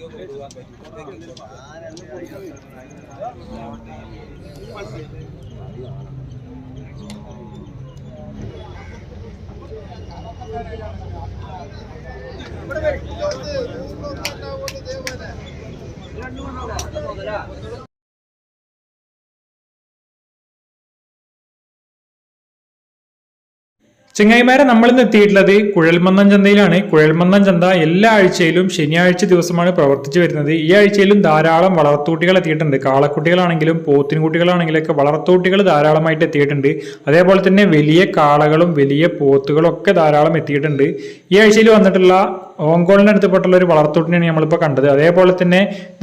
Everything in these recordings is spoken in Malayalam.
ഇവിടെ ചെങ്ങായിമാരെ നമ്മൾ ഇന്ന് എത്തിയിട്ടുള്ളത് കുഴൽമന്നം ചന്തയിലാണ്. കുഴൽമന്നം ചന്ത എല്ലാ ആഴ്ചയിലും ശനിയാഴ്ച ദിവസമാണ് പ്രവർത്തിച്ചു വരുന്നത്. ഈ ആഴ്ചയിലും ധാരാളം വളർത്തൂട്ടികൾ എത്തിയിട്ടുണ്ട്. കാളക്കുട്ടികളാണെങ്കിലും പോത്തിൻകുട്ടികളാണെങ്കിലും ഒക്കെ വളർത്തൂട്ടികൾ ധാരാളമായിട്ട് എത്തിയിട്ടുണ്ട്. അതേപോലെ തന്നെ വലിയ കാളകളും വലിയ പോത്തുകളും ഒക്കെ ധാരാളം എത്തിയിട്ടുണ്ട്. ഈ ആഴ്ചയിൽ വന്നിട്ടുള്ള ഓങ്കോളിന്റെ അടുത്തപ്പെട്ടുള്ള ഒരു വളർത്തൂട്ടിനെയാണ് നമ്മളിപ്പോൾ കണ്ടത്. അതേപോലെ തന്നെ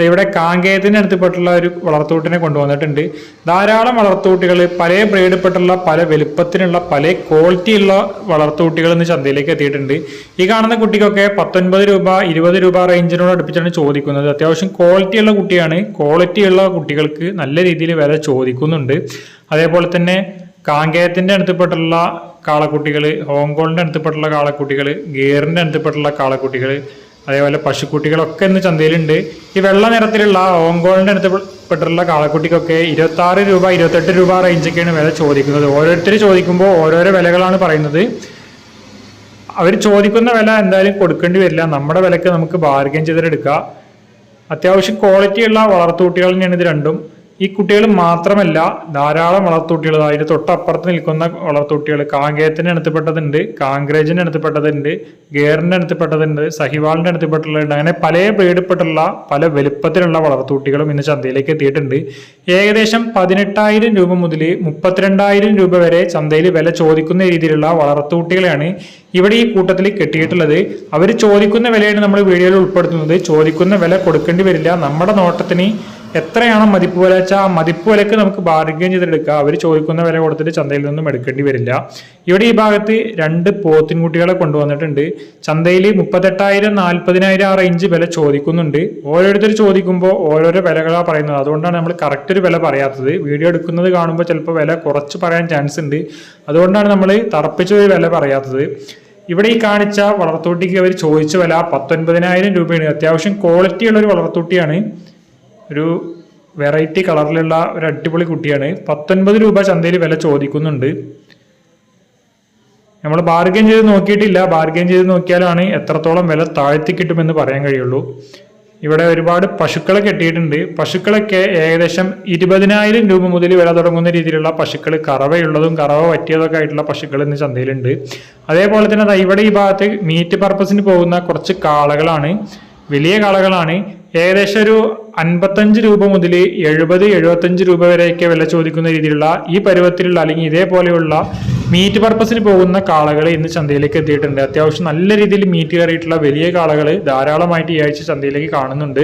ഇവിടെ കാങ്കേയത്തിന്റെ അടുത്തപ്പെട്ടുള്ള ഒരു വളർത്തൂട്ടിനെ കൊണ്ടുവന്നിട്ടുണ്ട്. ധാരാളം വളർത്തൂട്ടികൾ പല ബ്രേഡിൽപ്പെട്ടുള്ള പല വലുപ്പത്തിനുള്ള പല ക്വാളിറ്റിയുള്ള വളർത്തൂട്ടികൾ ഇന്ന് ചന്തയിലേക്ക് എത്തിയിട്ടുണ്ട്. ഈ കാണുന്ന കുട്ടിക്കൊക്കെ പത്തൊൻപത് രൂപ ഇരുപത് രൂപ റേഞ്ചിനോട് അടുപ്പിച്ചാണ് ചോദിക്കുന്നത്. അത്യാവശ്യം ക്വാളിറ്റിയുള്ള കുട്ടിയാണ്. ക്വാളിറ്റിയുള്ള കുട്ടികൾക്ക് നല്ല രീതിയിൽ വില ചോദിക്കുന്നുണ്ട്. അതേപോലെ തന്നെ കാങ്കേയത്തിന്റെ അടുത്തപ്പെട്ടുള്ള കാളക്കുട്ടികൾ ഹോങ്കോളിന്റെ അടുത്തപ്പെട്ടുള്ള കാളക്കുട്ടികൾ ഗിയറിന്റെ അടുത്തപ്പെട്ടുള്ള കാളക്കുട്ടികൾ അതേപോലെ പശുക്കുട്ടികളൊക്കെ ഇന്ന് ചന്തയിലുണ്ട്. ഈ വെള്ള നിറത്തിലുള്ള ഓങ്കോളിന്റെ അടുത്തപ്പെട്ടുള്ള കാളക്കുട്ടിക്കൊക്കെ ഇരുപത്താറ് രൂപ ഇരുപത്തെട്ട് രൂപ റേഞ്ചൊക്കെയാണ് വില ചോദിക്കുന്നത്. ഓരോരുത്തർ ചോദിക്കുമ്പോൾ ഓരോരോ വിലകളാണ് പറയുന്നത്. അവർ ചോദിക്കുന്ന വില എന്തായാലും കൊടുക്കേണ്ടി വരില്ല. നമ്മുടെ വിലക്ക് നമുക്ക് ബാർഗൈൻ ചെയ്തിട്ടെടുക്കാം അത്യാവശ്യം ക്വാളിറ്റിയുള്ള വളർത്തുകുട്ടികൾ തന്നെയാണ് ഇത് രണ്ടും. ഈ കുട്ടികൾ മാത്രമല്ല ധാരാളം വളർത്തുകുട്ടികൾ അതിന് തൊട്ടപ്പുറത്ത് നിൽക്കുന്ന വളർത്തുട്ടികൾ കാങ്കേയത്തിന്റെ അടുത്തപ്പെട്ടതുണ്ട് കാങ്ക്രേജിന് അടുത്തപ്പെട്ടതുണ്ട് ഗേറിന്റെ അടുത്തപ്പെട്ടതുണ്ട് സഹിവാളിന്റെ അടുത്തപ്പെട്ടുള്ളത് അങ്ങനെ പല ബ്രീഡപ്പെട്ടുള്ള പല വലുപ്പത്തിലുള്ള വളർത്തുകുട്ടികളും ഇന്ന് ചന്തയിലേക്ക് എത്തിയിട്ടുണ്ട്. ഏകദേശം പതിനെട്ടായിരം രൂപ മുതൽ മുപ്പത്തിരണ്ടായിരം രൂപ വരെ ചന്തയിൽ വില ചോദിക്കുന്ന രീതിയിലുള്ള വളർത്തുകുട്ടികളെയാണ് ഇവിടെ ഈ കൂട്ടത്തിൽ കെട്ടിയിട്ടുള്ളത്. അവർ ചോദിക്കുന്ന വിലയാണ് നമ്മൾ വീഡിയോയിൽ ഉൾപ്പെടുത്തുന്നത്. ചോദിക്കുന്ന വില കൊടുക്കേണ്ടി വരില്ല. നമ്മുടെ നോട്ടത്തിന് എത്രയാണോ മതിപ്പ് വില വെച്ചാൽ ആ മതിപ്പ് വിലക്ക് നമുക്ക് ബാർഗൻ ചെയ്തെടുക്കുക അവർ ചോദിക്കുന്ന വില കൊടുത്തിട്ട് ചന്തയിൽ നിന്നും എടുക്കേണ്ടി വരില്ല. ഇവിടെ ഈ ഭാഗത്ത് രണ്ട് പോത്തിൻകുട്ടികളെ കൊണ്ടുവന്നിട്ടുണ്ട്. ചന്തയിൽ മുപ്പത്തെട്ടായിരം നാൽപ്പതിനായിരം ആ റേഞ്ച് വില ചോദിക്കുന്നുണ്ട്. ഓരോരുത്തർ ചോദിക്കുമ്പോൾ ഓരോരോ വിലകളാണ് പറയുന്നത്. അതുകൊണ്ടാണ് നമ്മൾ കറക്റ്റ് ഒരു വില പറയാത്തത്. വീഡിയോ എടുക്കുന്നത് കാണുമ്പോൾ ചിലപ്പോൾ വില കുറച്ച് പറയാൻ ചാൻസ് ഉണ്ട്. അതുകൊണ്ടാണ് നമ്മൾ തറപ്പിച്ച ഒരു വില പറയാത്തത്. ഇവിടെ ഈ കാണിച്ച വളർത്തൂട്ടിക്ക് അവർ ചോദിച്ച വില പത്തൊൻപതിനായിരം രൂപയാണ്. അത്യാവശ്യം ക്വാളിറ്റിയുള്ള ഒരു വളർത്തൂട്ടിയാണ് ഒരു വെറൈറ്റി കളറിലുള്ള ഒരു അടിപൊളി കുട്ടിയാണ്. പത്തൊൻപത് രൂപ ചന്തയിൽ വില ചോദിക്കുന്നുണ്ട്. നമ്മൾ ബാർഗെയിൻ ചെയ്ത് നോക്കിയിട്ടില്ല. ബാർഗെയിൻ ചെയ്ത് നോക്കിയാലാണ് എത്രത്തോളം വില താഴ്ത്തി കിട്ടുമെന്ന് പറയാൻ കഴിയുള്ളൂ. ഇവിടെ ഒരുപാട് പശുക്കളെ കെട്ടിയിട്ടുണ്ട്. പശുക്കളൊക്കെ ഏകദേശം ഇരുപതിനായിരം രൂപ മുതൽ വില തുടങ്ങുന്ന രീതിയിലുള്ള പശുക്കൾ കറവയുള്ളതും കറവ പറ്റിയതൊക്കെ ആയിട്ടുള്ള പശുക്കൾ ഇന്ന് ചന്തയിലുണ്ട്. അതേപോലെ തന്നെ ഇവിടെ ഈ ഭാഗത്ത് മീറ്റ് പർപ്പസിന് പോകുന്ന കുറച്ച് കാളകളാണ്. വലിയ കാളകളാണ്. ഏകദേശം ഒരു അൻപത്തഞ്ച് രൂപ മുതൽ എഴുപത് എഴുപത്തഞ്ച് രൂപ വരെയൊക്കെ വില ചോദിക്കുന്ന രീതിയിലുള്ള ഈ പരുവത്തിലുള്ള അല്ലെങ്കിൽ ഇതേപോലെയുള്ള മീറ്റ് പർപ്പസിന് പോകുന്ന കാളകൾ ഇന്ന് ചന്തയിലേക്ക് എത്തിയിട്ടുണ്ട്. അത്യാവശ്യം നല്ല രീതിയിൽ മീറ്റ് കയറിയിട്ടുള്ള വലിയ കാളകൾ ധാരാളമായിട്ട് ഈ ആഴ്ച ചന്തയിലേക്ക് കാണുന്നുണ്ട്.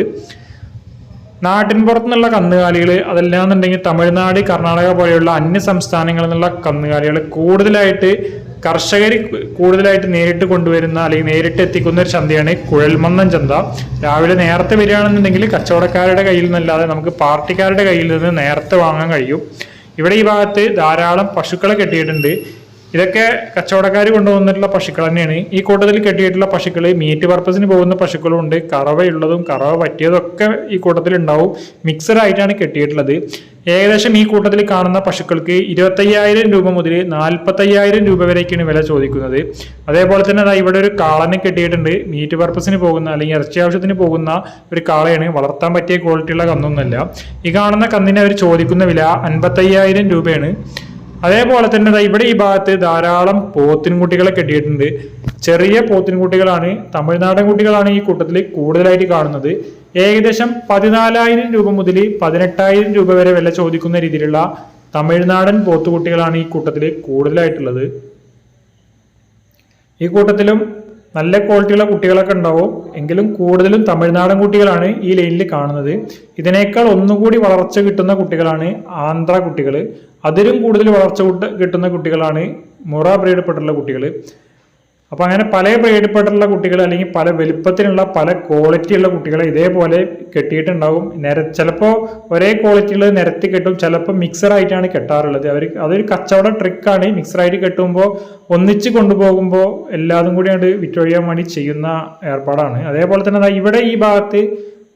നാട്ടിൻ പുറത്തുനിന്നുള്ള കന്നുകാലികൾ അതല്ലാന്നുണ്ടെങ്കിൽ തമിഴ്നാട് കർണാടക പോലെയുള്ള അന്യ സംസ്ഥാനങ്ങളിൽ നിന്നുള്ള കന്നുകാലികൾ കൂടുതലായിട്ട് കർഷകർ കൂടുതലായിട്ട് നേരിട്ട് കൊണ്ടുവരുന്ന അല്ലെങ്കിൽ നേരിട്ട് എത്തിക്കുന്ന ഒരു ചന്തയാണ് കുഴൽമന്നം ചന്ത. രാവിലെ നേരത്തെ വരികയാണെന്നുണ്ടെങ്കിൽ കച്ചവടക്കാരുടെ കയ്യിൽ നിന്നല്ലാതെ നമുക്ക് പാർട്ടിക്കാരുടെ കയ്യിൽ നിന്ന് നേരത്തെ വാങ്ങാൻ കഴിയും. ഇവിടെ ഈ ഭാഗത്ത് ധാരാളം പശുക്കളെ കെട്ടിയിട്ടുണ്ട്. ഇതൊക്കെ കച്ചവടക്കാർ കൊണ്ടുവന്നിട്ടുള്ള പശുക്കൾ തന്നെയാണ്. ഈ കൂട്ടത്തിൽ കെട്ടിയിട്ടുള്ള പശുക്കൾ മീറ്റ് പർപ്പസിന് പോകുന്ന പശുക്കളും ഉണ്ട്. കറവയുള്ളതും കറവ പറ്റിയതൊക്കെ ഈ കൂട്ടത്തിൽ ഉണ്ടാവും. മിക്സഡ് ആയിട്ടാണ് കെട്ടിയിട്ടുള്ളത്. ഏകദേശം ഈ കൂട്ടത്തിൽ കാണുന്ന പശുക്കൾക്ക് ഇരുപത്തയ്യായിരം രൂപ മുതൽ നാൽപ്പത്തയ്യായിരം രൂപ വരേക്കാണ് വില ചോദിക്കുന്നത്. അതേപോലെ തന്നെ അതാ ഇവിടെ ഒരു കാളനെ കെട്ടിയിട്ടുണ്ട്. മീറ്റ് പർപ്പസിന് പോകുന്ന അല്ലെങ്കിൽ ഇറച്ചി ആവശ്യത്തിന് പോകുന്ന ഒരു കാളയാണ്. വളർത്താൻ പറ്റിയ ക്വാളിറ്റിയുള്ള കന്നൊന്നുമല്ല. ഈ കാണുന്ന കന്നിനെ അവർ ചോദിക്കുന്ന വില അൻപത്തയ്യായിരം രൂപയാണ്. അതേപോലെ തന്നെ ഇവിടെ ഈ ഭാഗത്ത് ധാരാളം പോത്തിൻകുട്ടികളെ കെട്ടിയിട്ടുണ്ട്. ചെറിയ പോത്തിൻകുട്ടികളാണ് തമിഴ്നാടൻ കുട്ടികളാണ് ഈ കൂട്ടത്തിൽ കൂടുതലായിട്ട് കാണുന്നത്. ഏകദേശം പതിനാലായിരം രൂപ മുതൽ പതിനെട്ടായിരം രൂപ വരെ വില ചോദിക്കുന്ന രീതിയിലുള്ള തമിഴ്നാടൻ പോത്തുകുട്ടികളാണ് ഈ കൂട്ടത്തിൽ കൂടുതലായിട്ടുള്ളത്. ഈ കൂട്ടത്തിലും നല്ല ക്വാളിറ്റിയുള്ള കുട്ടികളൊക്കെ ഉണ്ടാവും. എങ്കിലും കൂടുതലും തമിഴ്നാടൻ കുട്ടികളാണ് ഈ ലൈനിൽ കാണുന്നത്. ഇതിനേക്കാൾ ഒന്നുകൂടി വളർച്ച കിട്ടുന്ന കുട്ടികളാണ് ആന്ധ്ര കുട്ടികൾ അതിലും കൂടുതൽ വളർച്ച കൂട്ട- കിട്ടുന്ന കുട്ടികളാണ് മുറ ബ്രീഡപ്പെട്ടുള്ള കുട്ടികൾ അപ്പോൾ അങ്ങനെ പല ബ്രീഡപ്പെട്ടുള്ള കുട്ടികൾ അല്ലെങ്കിൽ പല വലുപ്പത്തിലുള്ള പല ക്വാളിറ്റിയുള്ള കുട്ടികളെ ഇതേപോലെ കെട്ടിയിട്ടുണ്ടാവും. നിര ചിലപ്പോൾ ഒരേ ക്വാളിറ്റിയുള്ളത് നിരത്തി കെട്ടും. ചിലപ്പോൾ മിക്സറായിട്ടാണ് കെട്ടാറുള്ളത്. അവർ അതൊരു കച്ചവട ട്രിക്കാണ് മിക്സറായിട്ട് കെട്ടുമ്പോൾ ഒന്നിച്ച് കൊണ്ടുപോകുമ്പോൾ എല്ലാതും കൂടി അങ്ങോട്ട് വിറ്റൊഴിയാൻ വേണ്ടി ചെയ്യുന്ന ഏർപ്പാടാണ്. അതേപോലെ തന്നെ ഇവിടെ ഈ ഭാഗത്ത്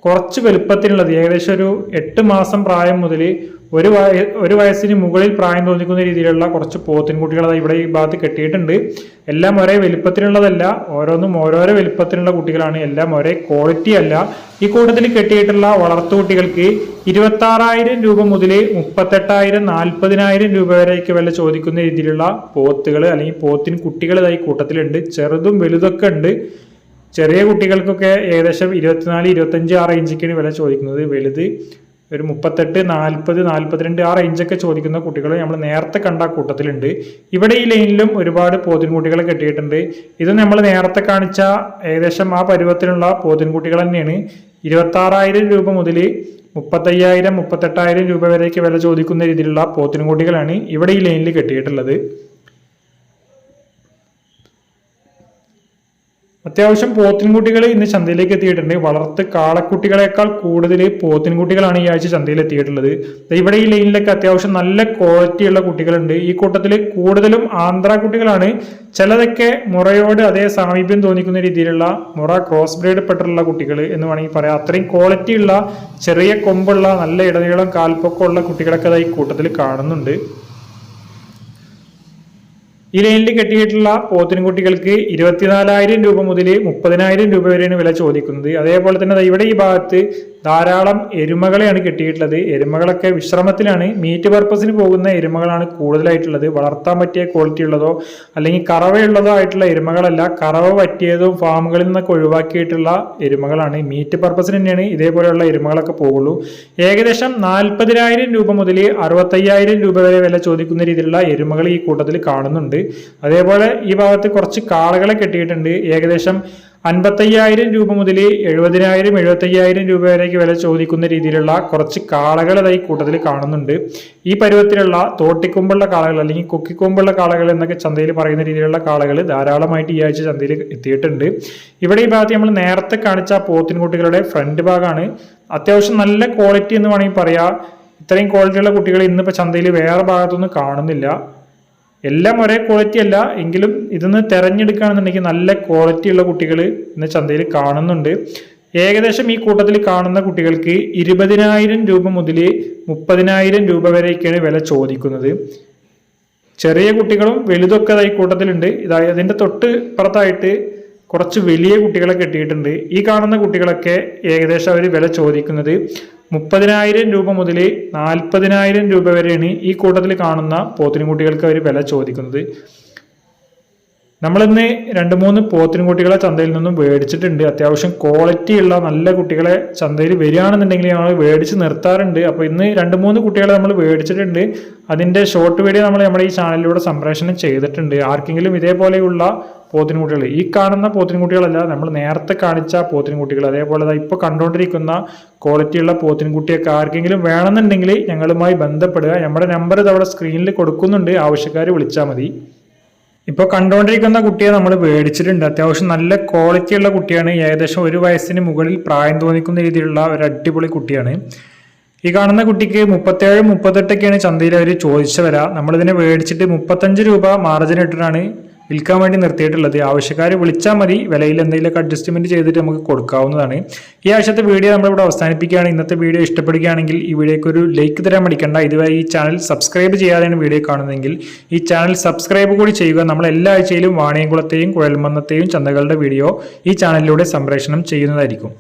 കുറച്ച് വലുപ്പത്തിലുള്ളത്. ഏകദേശം ഒരു എട്ട് മാസം പ്രായം മുതൽ ഒരു വയ ഒരു വയസ്സിന് മുകളിൽ പ്രായം തോന്നിക്കുന്ന രീതിയിലുള്ള കുറച്ച് പോത്തിൻകുട്ടികൾ ഇവിടെ ഈ ഭാഗത്ത് കെട്ടിയിട്ടുണ്ട്. എല്ലാം ഒരേ വലിപ്പത്തിലുള്ളതല്ല ഓരോന്നും ഓരോരോ വലിപ്പത്തിലുള്ള കുട്ടികളാണ് എല്ലാം ഒരേ ക്വാളിറ്റി അല്ല. ഈ കൂട്ടത്തിൽ കെട്ടിയിട്ടുള്ള വളർത്തു കുട്ടികൾക്ക് ഇരുപത്താറായിരം രൂപ മുതൽ മുപ്പത്തെട്ടായിരം നാൽപ്പതിനായിരം രൂപ വരെയൊക്കെ വില ചോദിക്കുന്ന രീതിയിലുള്ള പോത്തുകൾ അല്ലെങ്കിൽ പോത്തിൻ കുട്ടികൾ ഈ കൂട്ടത്തിലുണ്ട്. ചെറുതും വലുതൊക്കെ ഉണ്ട്. ചെറിയ കുട്ടികൾക്കൊക്കെ ഏകദേശം ഇരുപത്തിനാല് ഇരുപത്തഞ്ച് ആ റേഞ്ചൊക്കെയാണ് വില ചോദിക്കുന്നത്. വലുത് ഒരു മുപ്പത്തെട്ട് നാൽപ്പത് നാൽപ്പത്തിരണ്ട് ആ റേഞ്ചൊക്കെ ചോദിക്കുന്ന കുട്ടികൾ നമ്മൾ നേരത്തെ കണ്ട കൂട്ടത്തിലുണ്ട്. ഇവിടെ ഈ ലൈനിലും ഒരുപാട് പോതിൻകുട്ടികൾ കെട്ടിയിട്ടുണ്ട്. ഇത് നമ്മൾ നേരത്തെ കാണിച്ച ഏകദേശം ആ പരുവത്തിലുള്ള പോതിൻകുട്ടികൾ തന്നെയാണ്. ഇരുപത്താറായിരം രൂപ മുതൽ മുപ്പത്തയ്യായിരം മുപ്പത്തെട്ടായിരം രൂപ വരെയൊക്കെ വില ചോദിക്കുന്ന രീതിയിലുള്ള പോത്തിൻകുട്ടികളാണ് ഇവിടെ ഈ ലൈനിൽ കെട്ടിയിട്ടുള്ളത്. അത്യാവശ്യം പോത്തിൻകുട്ടികൾ ഇന്ന് ചന്തയിലേക്ക് എത്തിയിട്ടുണ്ട്. വളർത്ത് കാളക്കുട്ടികളെക്കാൾ കൂടുതൽ പോത്തിൻകുട്ടികളാണ് ഈ ആഴ്ച ചന്തയിൽ എത്തിയിട്ടുള്ളത്. ഇവിടെ ഈ ലൈനിലൊക്കെ അത്യാവശ്യം നല്ല ക്വാളിറ്റിയുള്ള കുട്ടികളുണ്ട്. ഈ കൂട്ടത്തിൽ കൂടുതലും ആന്ധ്ര കുട്ടികളാണ്. ചിലതൊക്കെ മുറയോട് അതേ സാമീപ്യം തോന്നിക്കുന്ന രീതിയിലുള്ള മുറ ക്രോസ് ബ്രീഡ് പെട്ടിട്ടുള്ള കുട്ടികൾ എന്ന് വേണമെങ്കിൽ പറയാം. അത്രയും ക്വാളിറ്റിയുള്ള ചെറിയ കൊമ്പുള്ള നല്ല ഇടനീളം കാൽപ്പൊക്കമുള്ള കുട്ടികളൊക്കെ ഈ കൂട്ടത്തിൽ കാണുന്നുണ്ട്. ഈ ലൈനിൽ കെട്ടിയിട്ടുള്ള പോത്തിൻകുട്ടികൾക്ക് ഇരുപത്തിനാലായിരം രൂപ മുതൽ മുപ്പതിനായിരം രൂപ വരെയാണ് വില ചോദിക്കുന്നത്. അതേപോലെ തന്നെ ഇവിടെ ഈ ഭാഗത്ത് ധാരാളം എരുമകളെയാണ് കെട്ടിയിട്ടുള്ളത്. എരുമകളൊക്കെ വിശ്രമത്തിലാണ് മീറ്റ് പർപ്പസിന് പോകുന്ന എരുമകളാണ് കൂടുതലായിട്ടുള്ളത്. വളർത്താൻ പറ്റിയ ക്വാളിറ്റി ഉള്ളതോ അല്ലെങ്കിൽ കറവയുള്ളതോ ആയിട്ടുള്ള എരുമകളല്ല കറവ പറ്റിയതും ഫാമുകളിൽ നിന്നൊക്കെ ഒഴിവാക്കിയിട്ടുള്ള എരുമകളാണ്. മീറ്റ് പർപ്പസിന് തന്നെയാണ് ഇതേപോലെയുള്ള എരുമകളൊക്കെ പോകുള്ളൂ. ഏകദേശം നാൽപ്പതിനായിരം രൂപ മുതൽ അറുപത്തയ്യായിരം രൂപ വരെ വില ചോദിക്കുന്ന രീതിയിലുള്ള എരുമകൾ ഈ കൂട്ടത്തിൽ കാണുന്നുണ്ട്. അതേപോലെ ഈ ഭാഗത്ത് കുറച്ച് കാളകളെ കെട്ടിയിട്ടുണ്ട്. ഏകദേശം അൻപത്തയ്യായിരം രൂപ മുതൽ എഴുപതിനായിരം എഴുപത്തയ്യായിരം രൂപ വരേക്ക് വില ചോദിക്കുന്ന രീതിയിലുള്ള കുറച്ച് കാളകൾ ഈ കൂട്ടത്തിൽ കാണുന്നുണ്ട്. ഈ പരുവത്തിലുള്ള തോട്ടിക്കൊമ്പുള്ള കാളകൾ അല്ലെങ്കിൽ കൊക്കിക്കൊമ്പുള്ള കാളകൾ എന്നൊക്കെ ചന്തയിൽ പറയുന്ന രീതിയിലുള്ള കാളകൾ ധാരാളമായിട്ട് ഈ ആഴ്ച ചന്തയിൽ എത്തിയിട്ടുണ്ട്. ഇവിടെ ഈ ഭാഗത്ത് നമ്മൾ നേരത്തെ കാണിച്ച പോത്തിൻകുട്ടികളുടെ ഫ്രണ്ട് ഭാഗമാണ് അത്യാവശ്യം നല്ല ക്വാളിറ്റി എന്ന് വേണമെങ്കിൽ പറയാം. ഇത്രയും ക്വാളിറ്റിയുള്ള കുട്ടികൾ ഇന്നിപ്പോൾ ചന്തയിൽ വേറെ ഭാഗത്തൊന്നും കാണുന്നില്ല. എല്ലാം ഒരേ ക്വാളിറ്റി അല്ല. എങ്കിലും ഇതൊന്ന് തിരഞ്ഞെടുക്കുകയാണെന്നുണ്ടെങ്കിൽ നല്ല ക്വാളിറ്റി ഉള്ള കുട്ടികൾ ഇന്ന് ചന്തയിൽ കാണുന്നുണ്ട്. ഏകദേശം ഈ കൂട്ടത്തിൽ കാണുന്ന കുട്ടികൾക്ക് ഇരുപതിനായിരം രൂപ മുതൽ മുപ്പതിനായിരം രൂപ വരെയൊക്കെയാണ് വില ചോദിക്കുന്നത്. ചെറിയ കുട്ടികളും വലുതൊക്കെ ഈ കൂട്ടത്തിലുണ്ട്. ഇതായി അതിന്റെ തൊട്ട് പുറത്തായിട്ട് കുറച്ച് വലിയ കുട്ടികളെ കിട്ടിയിട്ടുണ്ട്. ഈ കാണുന്ന കുട്ടികളൊക്കെ ഏകദേശം അവർ വില ചോദിക്കുന്നത് മുപ്പതിനായിരം രൂപ മുതൽ നാൽപ്പതിനായിരം രൂപ വരെയാണ് ഈ കൂട്ടത്തിൽ കാണുന്ന പോത്തിനുകുട്ടികൾക്ക് അവർ വില ചോദിക്കുന്നത്. നമ്മളിന്ന് രണ്ട് മൂന്ന് പോത്തിൻകുട്ടികളെ ചന്തയിൽ നിന്നും മേടിച്ചിട്ടുണ്ട് അത്യാവശ്യം ക്വാളിറ്റി ഉള്ള നല്ല കുട്ടികളെ ചന്തയിൽ വരികയാണെന്നുണ്ടെങ്കിൽ ഞങ്ങൾ മേടിച്ച് നിർത്താറുണ്ട്. അപ്പോൾ ഇന്ന് രണ്ട് മൂന്ന് കുട്ടികളെ നമ്മൾ മേടിച്ചിട്ടുണ്ട് അതിന്റെ ഷോർട്ട് വീഡിയോ നമ്മൾ നമ്മുടെ ഈ ചാനലിലൂടെ സംപ്രേഷണം ചെയ്തിട്ടുണ്ട്. ആർക്കെങ്കിലും ഇതേപോലെയുള്ള പോത്തിൻകുട്ടികൾ. ഈ കാണുന്ന പോത്തിൻകുട്ടികളല്ല നമ്മൾ നേരത്തെ കാണിച്ച പോത്തിൻകുട്ടികൾ. അതേപോലെ ഇപ്പോൾ കണ്ടുകൊണ്ടിരിക്കുന്ന ക്വാളിറ്റിയുള്ള പോത്തിൻകുട്ടിയൊക്കെ ആർക്കെങ്കിലും വേണമെന്നുണ്ടെങ്കിൽ ഞങ്ങളുമായി ബന്ധപ്പെടുക. നമ്മുടെ നമ്പർ അവിടെ സ്ക്രീനിൽ കൊടുക്കുന്നുണ്ട്. ആവശ്യക്കാർ വിളിച്ചാൽ മതി. ഇപ്പോൾ കണ്ടുകൊണ്ടിരിക്കുന്ന കുട്ടിയെ നമ്മൾ മേടിച്ചിട്ടുണ്ട് അത്യാവശ്യം നല്ല ക്വാളിറ്റിയുള്ള കുട്ടിയാണ്. ഏകദേശം ഒരു വയസ്സിന് മുകളിൽ പ്രായം തോന്നിക്കുന്ന രീതിയിലുള്ള ഒരു അടിപൊളി കുട്ടിയാണ്. ഈ കാണുന്ന കുട്ടിക്ക് മുപ്പത്തേഴ് മുപ്പത്തെട്ടൊക്കെയാണ് ചന്തയിൽ അവർ ചോദിച്ചു വരാം നമ്മളിതിനെ മേടിച്ചിട്ട് മുപ്പത്തഞ്ച് രൂപ മാർജിൻ ഇട്ടിട്ടാണ് വിൽക്കാൻ വേണ്ടി നിർത്തിയിട്ടുള്ളത്. ആവശ്യക്കാർ വിളിച്ചാൽ മതി. വിലയിൽ എന്തെങ്കിലുമൊക്കെ അഡ്ജസ്റ്റ്മെന്റ് ചെയ്തിട്ട് നമുക്ക് കൊടുക്കാവുന്നതാണ്. ഈ ആഴ്ചത്തെ വീഡിയോ നമ്മളിവിടെ അവസാനിപ്പിക്കുകയാണ്. ഇന്നത്തെ വീഡിയോ ഇഷ്ടപ്പെടുകയാണെങ്കിൽ ഈ വീഡിയോക്ക് ഒരു ലൈക്ക് തരാൻ മടിക്കണ്ട. ഇതുവരെ ഈ ചാനൽ സബ്സ്ക്രൈബ് ചെയ്യാതെയാണ് വീഡിയോ കാണുന്നതെങ്കിൽ ഈ ചാനൽ സബ്സ്ക്രൈബ് കൂടി ചെയ്യുക. നമ്മൾ എല്ലാ ആഴ്ചയിലും വാണിയംകുളത്തെയും കുഴൽമന്നത്തെയും ചന്തകളുടെ വീഡിയോ ഈ ചാനലിലൂടെ സംപ്രേഷണം ചെയ്യുന്നതായിരിക്കും.